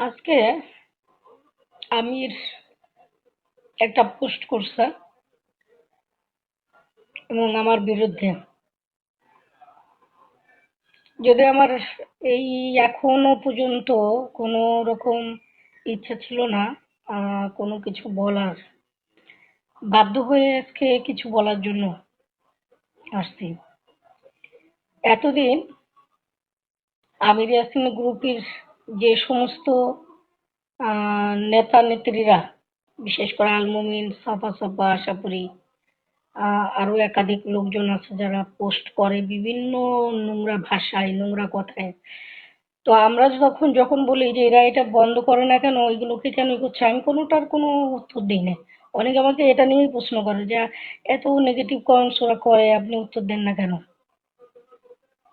আজকে আমির একটা পোস্ট করছে এবং আমার বিরুদ্ধে। যদি আমার এই এখনও পর্যন্ত কোনো রকম ইচ্ছা ছিল না কোনো কিছু বলার, বাধ্য হয়ে আজকে কিছু বলার জন্য আসছি। এতদিন আমির ইয়াসিন গ্রুপের যে সমস্ত নেতা নেত্রীরা বিশেষ করে আলমুমিন সাফা সাফা আশাপুরি আহ, আরও একাধিক লোকজন আছে যারা পোস্ট করে বিভিন্ন নোংরা ভাষায় নোংরা কথায়। তো আমরা যখন যখন বলি যে এরা এটা বন্ধ করে না কেন ওইগুলোকে কেন করছে আমি কোনোটার কোনো উত্তর দিই না। অনেকে আমাকে এটা নিয়েই প্রশ্ন করে যে এত নেগেটিভ কমেন্টস ওরা করে আপনি উত্তর দেন না কেন?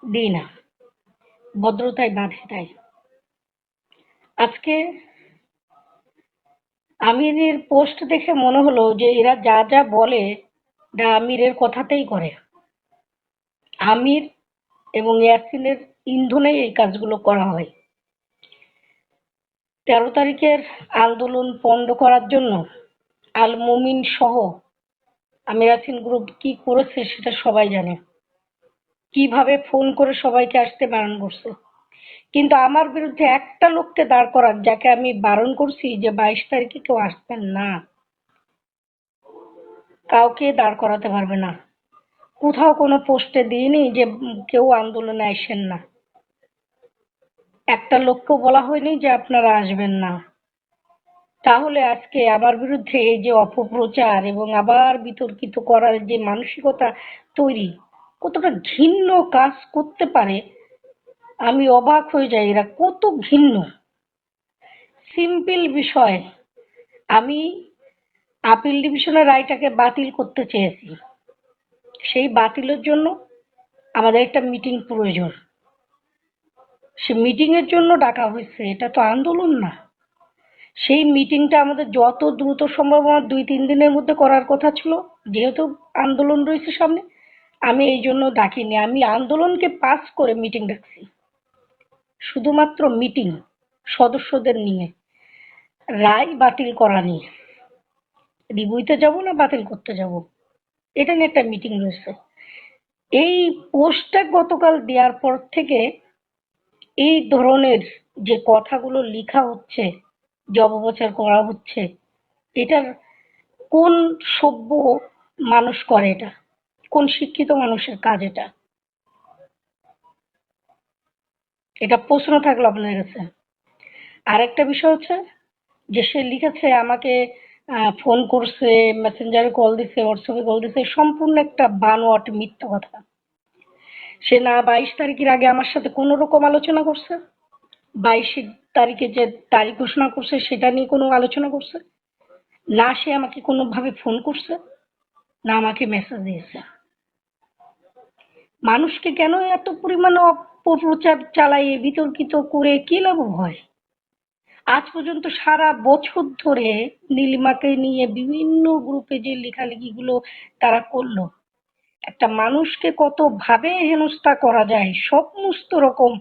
দিই না। ভদ্রতায় বাঁধে তাই। আজকে আমিরের পোস্ট দেখে মনে হলো যে এরা যা যা বলে এটা আমিরের কথাতেই করে। আমির এবং ইয়াসিনের ইন্ধনেই এই কাজগুলো করা হয়। তেরো তারিখের আন্দোলন পণ্ড করার জন্য আল মুমিন সহ আমির ইয়াসিন গ্রুপ কি করেছে সেটা সবাই জানে। কীভাবে ফোন করে সবাইকে আসতে বারণ করছে? কিন্তু আমার বিরুদ্ধে একটা লোককে দাঁড় করার যাকে আমি বারণ করছি যে বাইশ তারিখে কেউ আসবেন না। কাউকে দাঁড় করাতে পারবে না। কোথাও কোনো পোস্টে দিইনি যে কেউ আন্দোলনে আসেন না। একটা লোককেও বলা হয়নি যে আপনারা আসবেন না। তাহলে আজকে আমার বিরুদ্ধে এই যে অপপ্রচার এবং আবার বিতর্কিত করার যে মানসিকতা তৈরি, কতটা ঘিন্ন কাজ করতে পারে আমি অবাক হয়ে যাই, এরা কত ঘিন্ন। সিম্পল বিষয়, আমি আপিল ডিভিশনের রায়টাকে বাতিল করতে চেয়েছি। সেই বাতিলের জন্য আমাদের একটা মিটিং প্রয়োজন। সে মিটিং এর জন্য ডাকা হয়েছে, এটা তো আন্দোলন না। সেই মিটিংটা আমাদের যত দ্রুত সম্ভব আমার দুই, তিন দিনের মধ্যে করার কথা ছিল, যেহেতু আন্দোলন রয়েছে সামনে, আমি এই জন্য ডাকিনি। আমি আন্দোলনকে পাস করে মিটিং ডাকছি শুধুমাত্র মিটিং সদস্যদের নিয়ে, রায় বাতিল করা নিয়ে। রিবুইতে যাব না বাতিল করতে যাব? এটা নিয়ে একটা মিটিং রয়েছে। এই পোস্টটা গতকাল দেওয়ার পর থেকে এই ধরনের যে কথাগুলো লেখা হচ্ছে যে অপপ্রচার করা হচ্ছে, এটার কোন সভ্য মানুষ করে এটা? কোন শিক্ষিত মানুষের কাজ এটা? এটা প্রশ্ন থাকল আপনার কাছে। আরেকটা বিষয় হচ্ছে যে সে লিখেছে আমাকে ফোন করছে মেসেঞ্জারে কল দিছে হোয়াটসঅ্যাপে কল দিছে, সম্পূর্ণ একটা বানোয়াট মিথ্যা কথা। সে না বাইশ তারিখের আগে আমার সাথে কোনো রকম আলোচনা করছে? বাইশ তারিখে যে তারিখ ঘোষণা করছে, সেটা নিয়ে কোনো আলোচনা করছে? না সে আমাকে কোনোভাবে ফোন করছে? না আমাকে মেসেজ দিয়েছে? মানুষকে কেন এত পরিমাণে অপপ্রচার চালাইয়ে বিতর্কিত করে কি লাভ হয়? আজ পর্যন্ত সারা বছর ধরে নীলিমাকে নিয়ে বিভিন্ন গ্রুপে যে লেখালেখিগুলো তারা করল, একটা মানুষকে কত ভাবে হেনস্থা করা যায় সমস্ত রকম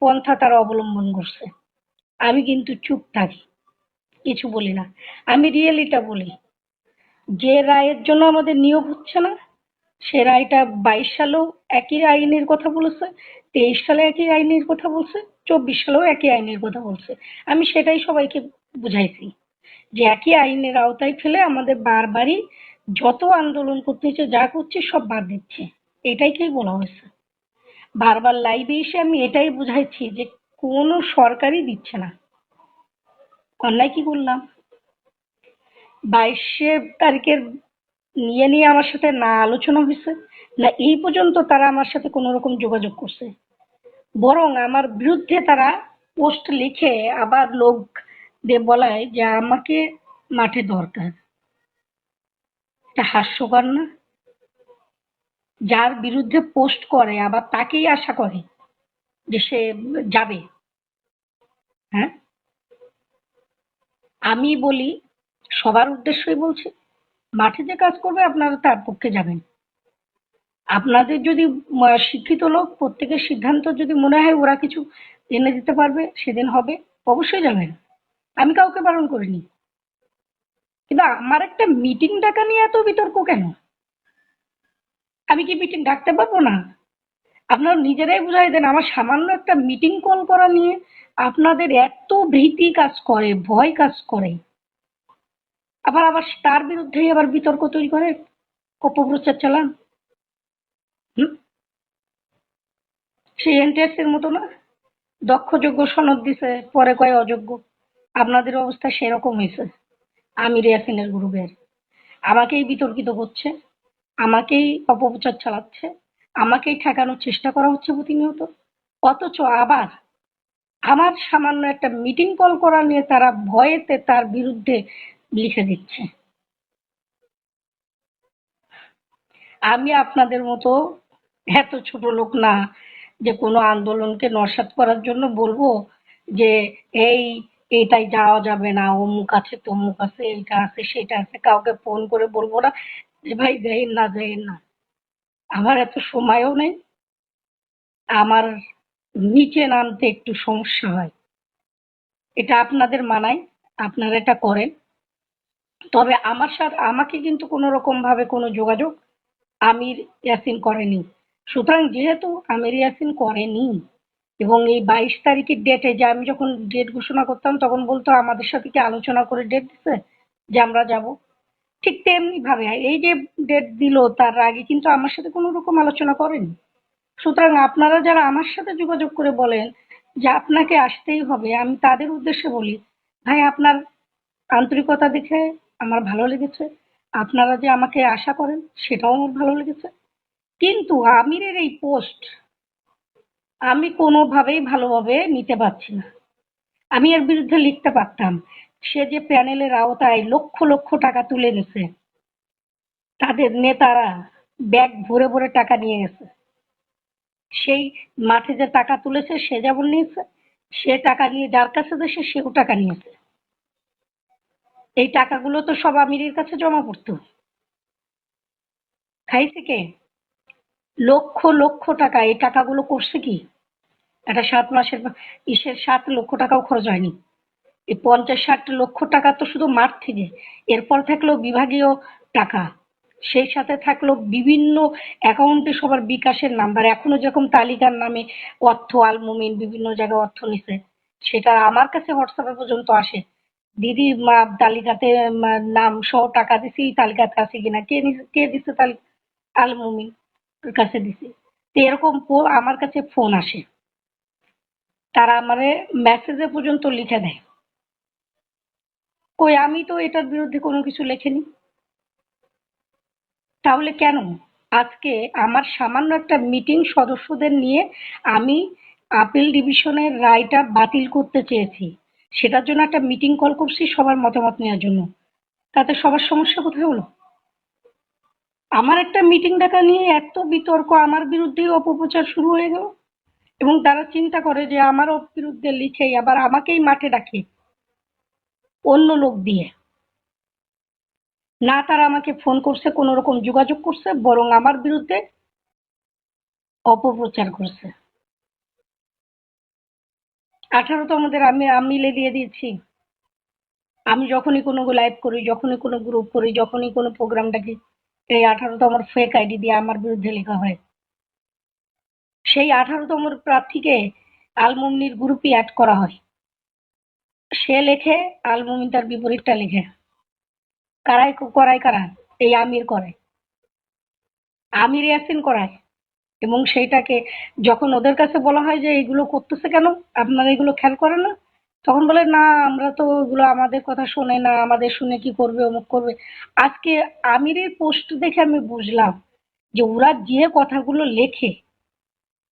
পন্থা তারা অবলম্বন করছে। আমি কিন্তু চুপ থাকি, কিছু বলি না। আমি রিয়েলিটা বলি, যে রায়ের জন্য আমাদের নিয়োগ হচ্ছে না সে রায়টা বাইশ সালেও একই আইনের কথা বলেছে, তেইশ সালে একই আইনের কথা বলছে, চব্বিশ সালেও একই আইনের কথা বলছে। আমি সেটাই সবাইকে বুঝাইছি যে একই আইনের আওতায় ফেলে আমাদের বারবারই যত আন্দোলন করতে হচ্ছে, যা করছে সব বাদ দিচ্ছে। এটাইকেই বলা হয়েছে? বারবার লাইভে এসে আমি এটাই বুঝাইছি যে কোনো সরকারই দিচ্ছে না। অন্যায় কি করলাম? বাইশে তারিখের নিয়ে নিয়ে আমার সাথে না আলোচনা হয়েছে না এই পর্যন্ত তারা আমার সাথে কোনো রকম যোগাযোগ করছে। বরং আমার বিরুদ্ধে তারা পোস্ট লিখে আবার লোক দিয়ে বলায় যে আমাকে মাঠে দরকার। এটা হাস্যকর না? যার বিরুদ্ধে পোস্ট করে আবার তাকেই আশা করে যে সে যাবে। হ্যাঁ? আমি বলি, সবার উদ্দেশ্যই বলছি মাঠে যে কাজ করবে আপনারা তার পক্ষে যাবেন। আপনাদের যদি শিক্ষিত লোক, প্রত্যেকের সিদ্ধান্ত যদি মনে হয় ওরা কিছু এনে দিতে পারবে, সেদিন হবে, অবশ্যই যাবেন। আমি কাউকে বারণ করিনি। কিন্তু আমার একটা মিটিং ডাকা নিয়ে এত বিতর্ক কেন? আমি কি মিটিং ডাকতে পারব না? আপনারা নিজেরাই বুঝাই দেন, আমার সামান্য একটা মিটিং কল করা নিয়ে আপনাদের এত ভীতি কাজ করে, ভয় কাজ করে। আবার আবার তার বিরুদ্ধেই আবার বিতর্ক তৈরি করে অপপ্রচার চালান। সেই এনটিএস এর মতো না? দক্ষ যোগ্য সনদ দিছে, পরে কয় অযোগ্য আপনাদের অবস্থা সেরকম হয়েছে আমির ইয়াসিনের গ্রুপের আমাকেই বিতর্কিত করছে, আমাকেই অপপ্রচার চালাচ্ছে, আমাকেই ঠেকানোর চেষ্টা করা হচ্ছে প্রতিনিয়ত। অথচ আবার আমার সামান্য একটা মিটিং কল করা নিয়ে তারা ভয়েতে তার বিরুদ্ধে লিখে দিচ্ছে আমি আপনাদের মতো এত ছোট লোক না যে কোনো আন্দোলনকে নস্যাৎ করার জন্য বলব যে এই, এটাই যাওয়া যাবে না, অমুক আছে, তমুক আছে, এইটা আছে, সেটা আছে, কাউকে ফোন করে বলব না যে ভাই যাইন না যাইন না। আমার এত সময়ও নেই, আমার নিচে নামতে একটু সমস্যা হয়। এটা আপনাদের মানায়, আপনারা এটা করেন। তবে আমার সাথে, আমাকে কিন্তু কোনো রকম ভাবে কোনো যোগাযোগ আমির ইয়াসিন করেনি। সুতরাং যেহেতু আমির ইয়াসিন করেনি এবং এই বাইশ তারিখের ডেটে যে আমি যখন ডেট ঘোষণা করতাম, তখন বলতো আমাদের সাথে কি আলোচনা করে ডেট দিছে যে আমরা যাব। ঠিক তেমনি ভাবে, এই যে ডেট দিল তার আগে কিন্তু আমার সাথে কোনো রকম আলোচনা করেনি। সুতরাং আপনারা যারা আমার সাথে যোগাযোগ করে বলেন যে আপনাকে আসতেই হবে, আমি তাদের উদ্দেশ্যে বলি, ভাই আপনার আন্তরিকতা দেখে আমার ভালো লেগেছে। আপনারা যে আমাকে আশা করেন, সেটাও আমার ভালো লেগেছে। কিন্তু আমিরের এই পোস্ট আমি কোনোভাবেই ভালোভাবে নিতে পারছি না। আমি এর বিরুদ্ধে লিখতে পারতাম, সে যে প্যানেলের আওতায় লক্ষ লক্ষ টাকা তুলে নিছে তাদের নেতারা ব্যাগ ভরে ভরে টাকা নিয়ে গেছে। সেই মাঠে যে টাকা তুলেছে, সে যেমন নিয়েছে, সে টাকা নিয়ে যার কাছে দেশে সেও টাকা নিয়েছে। এই টাকাগুলো তো সব আমিরের কাছে জমা পড়তো। খাইছে কে? লক্ষ লক্ষ টাকা। এই টাকাগুলো করছে কি? একটা সাত মাসের ইসের সাত লক্ষ টাকাও খরচ হয়নি। এই পঞ্চাশ, ষাট লক্ষ টাকা তো শুধু মাঠ থেকে। এরপর থাকল বিভাগীয় টাকা। সেই সাথে থাকল বিভিন্ন অ্যাকাউন্টে সবার বিকাশের নাম্বার। এখনও যেরকম তালিকার নামে অর্থ, আলমুমিন বিভিন্ন জায়গায় অর্থ নিছে, সেটা আমার কাছে হোয়াটসঅ্যাপে পর্যন্ত আসে। দিদি মা তালিকাতে নাম সহ টাকা দিছি, এই তালিকাতে আছে কিনা, কে কে দিছে তালিকা আলমুমিন ওর কাছে দিছি। তো এরকম আমার কাছে ফোন আসে। তারা আমারে মেসেজে পর্যন্ত লিখে দেয়। কই, আমি তো এটার বিরুদ্ধে কোনো কিছু লেখিনি। তাহলে কেন? আজকে আমার সামান্য একটা মিটিং সদস্যদের নিয়ে আমি আপিল ডিভিশনের রায়টা বাতিল করতে চেয়েছি। সেটার জন্য একটা মিটিং কল করছি, সবার মতামত নেওয়ার জন্য। তাতে সবার সমস্যা কোথায় হলো? আমার একটা মিটিং ডাকা নিয়ে এত বিতর্ক, আমার বিরুদ্ধেই অপপ্রচার শুরু হয়ে গেল। এবং তারা চিন্তা করে যে আমার বিরুদ্ধে লিখেই আবার আমাকেই মাঠে ডাকে অন্য লোক দিয়ে। না তারা আমাকে ফোন করছে কোনো রকম যোগাযোগ করছে, বরং আমার বিরুদ্ধে অপপ্রচার করছে। আঠারো তো আমাদের, আমি মিলে দিয়ে দিয়েছি। আমি যখনই কোনো লাইভ করি, যখনই কোনো গ্রুপ করি, যখনই কোনো প্রোগ্রাম ডাকি, এই আঠারো তো আমার ফেক আইডি দিয়ে আমার বিরুদ্ধে লেখা হয়। সেই আঠারোতম প্রার্থীকে আলমুমনির গ্রুপে অ্যাড করা হয়। সে লেখে আলমুমিন তার বিপরীতটা লেখে। কারাই করায় কারা? এই আমির করে। আমির ইয়াসিন করায়। এবং সেইটাকে যখন ওদের কাছে বলা হয় যে এইগুলো করতেছে কেন? আপনারা এগুলো খেয়াল করেন না? তখন বলে, না, আমরা তো ওগুলো আমাদের কথা শোনে না, আমাদের শুনে কি করবে, অমুক করবে। আজকে আমিরের পোস্ট দেখে আমি বুঝলাম যে ওরা যে কথাগুলো লেখে